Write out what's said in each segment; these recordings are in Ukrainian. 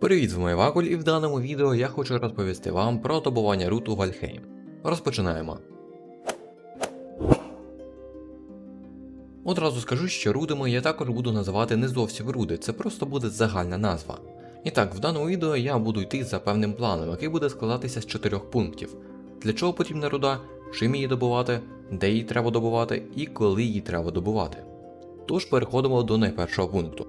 Привіт, з вами Вакуль, і в даному відео я хочу розповісти вам про добування руд у Вальхейм. Розпочинаємо. Одразу скажу, що рудами я також буду називати не зовсім руди, це просто буде загальна назва. І так, в даному відео я буду йти за певним планом, який буде складатися з чотирьох пунктів. Для чого потрібна руда, чим її добувати, де її треба добувати і коли її треба добувати. Тож переходимо до найпершого пункту.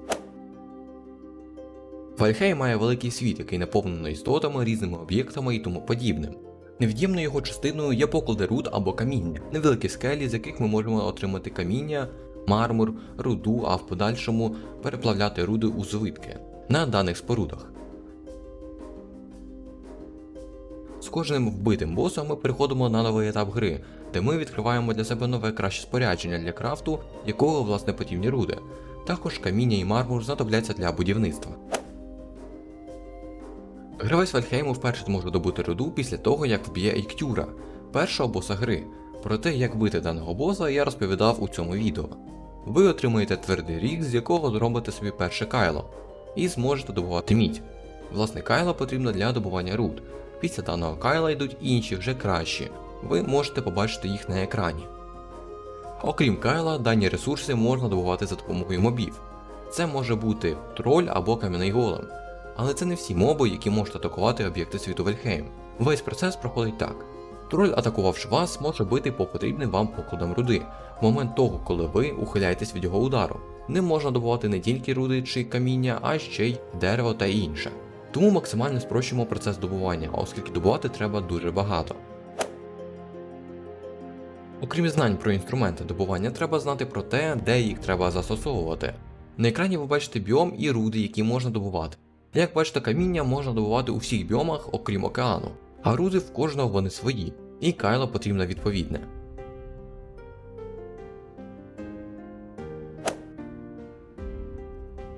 Вальхей має великий світ, який наповнений істотами, різними об'єктами і тому подібним. Невід'ємною його частиною є поклади руд або каміння, невеликі скелі, з яких ми можемо отримати каміння, мармур, руду, а в подальшому переплавляти руди у звитки на даних спорудах. З кожним вбитим босом ми переходимо на новий етап гри, де ми відкриваємо для себе нове краще спорядження для крафту, якого власне потрібні руди. Також каміння і мармур знадобляться для будівництва. Гравець Вальхейму вперше зможе добути руду після того, як вб'є Ейктюра, першого боса гри. Про те, як бити даного боса, я розповідав у цьому відео. Ви отримаєте твердий рік, з якого зробите собі перше кайло, і зможете добувати мідь. Власне, кайло потрібно для добування руд. Після даного кайла йдуть інші вже кращі. Ви можете побачити їх на екрані. Окрім кайла, дані ресурси можна добувати за допомогою мобів. Це може бути троль або кам'яний голем. Але це не всі моби, які можуть атакувати об'єкти світу Вельхейм. Весь процес проходить так. Троль, атакувавши вас, може бити по потрібним вам покладам руди, в момент того, коли ви ухиляєтесь від його удару. Ним можна добувати не тільки руди чи каміння, а ще й дерево та інше. Тому максимально спрощуємо процес добування, оскільки добувати треба дуже багато. Окрім знань про інструменти добування, треба знати про те, де їх треба застосовувати. На екрані ви бачите біом і руди, які можна добувати. Як бачите, каміння можна добувати у всіх біомах, окрім океану, а руди в кожного вони свої, і кайло потрібно відповідне.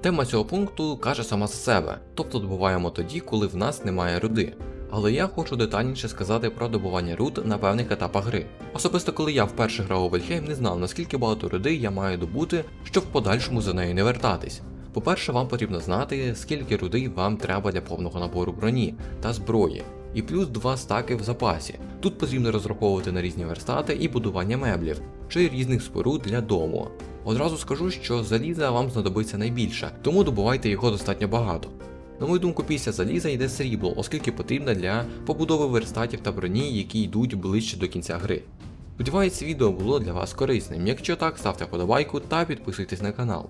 Тема цього пункту каже сама за себе, тобто добуваємо тоді, коли в нас немає руди. Але я хочу детальніше сказати про добування руд на певних етапах гри. Особисто коли я вперше грав у Вельхейм, не знав наскільки багато руди я маю добути, щоб в подальшому за нею не вертатись. По-перше, вам потрібно знати, скільки руди вам треба для повного набору броні та зброї, і плюс два стаки в запасі. Тут потрібно розраховувати на різні верстати і будування меблів чи різних споруд для дому. Одразу скажу, що заліза вам знадобиться найбільше, тому добувайте його достатньо багато. На мою думку, після заліза йде срібло, оскільки потрібно для побудови верстатів та броні, які йдуть ближче до кінця гри. Сподіваюсь, відео було для вас корисним. Якщо так, ставте вподобайку та підписуйтесь на канал.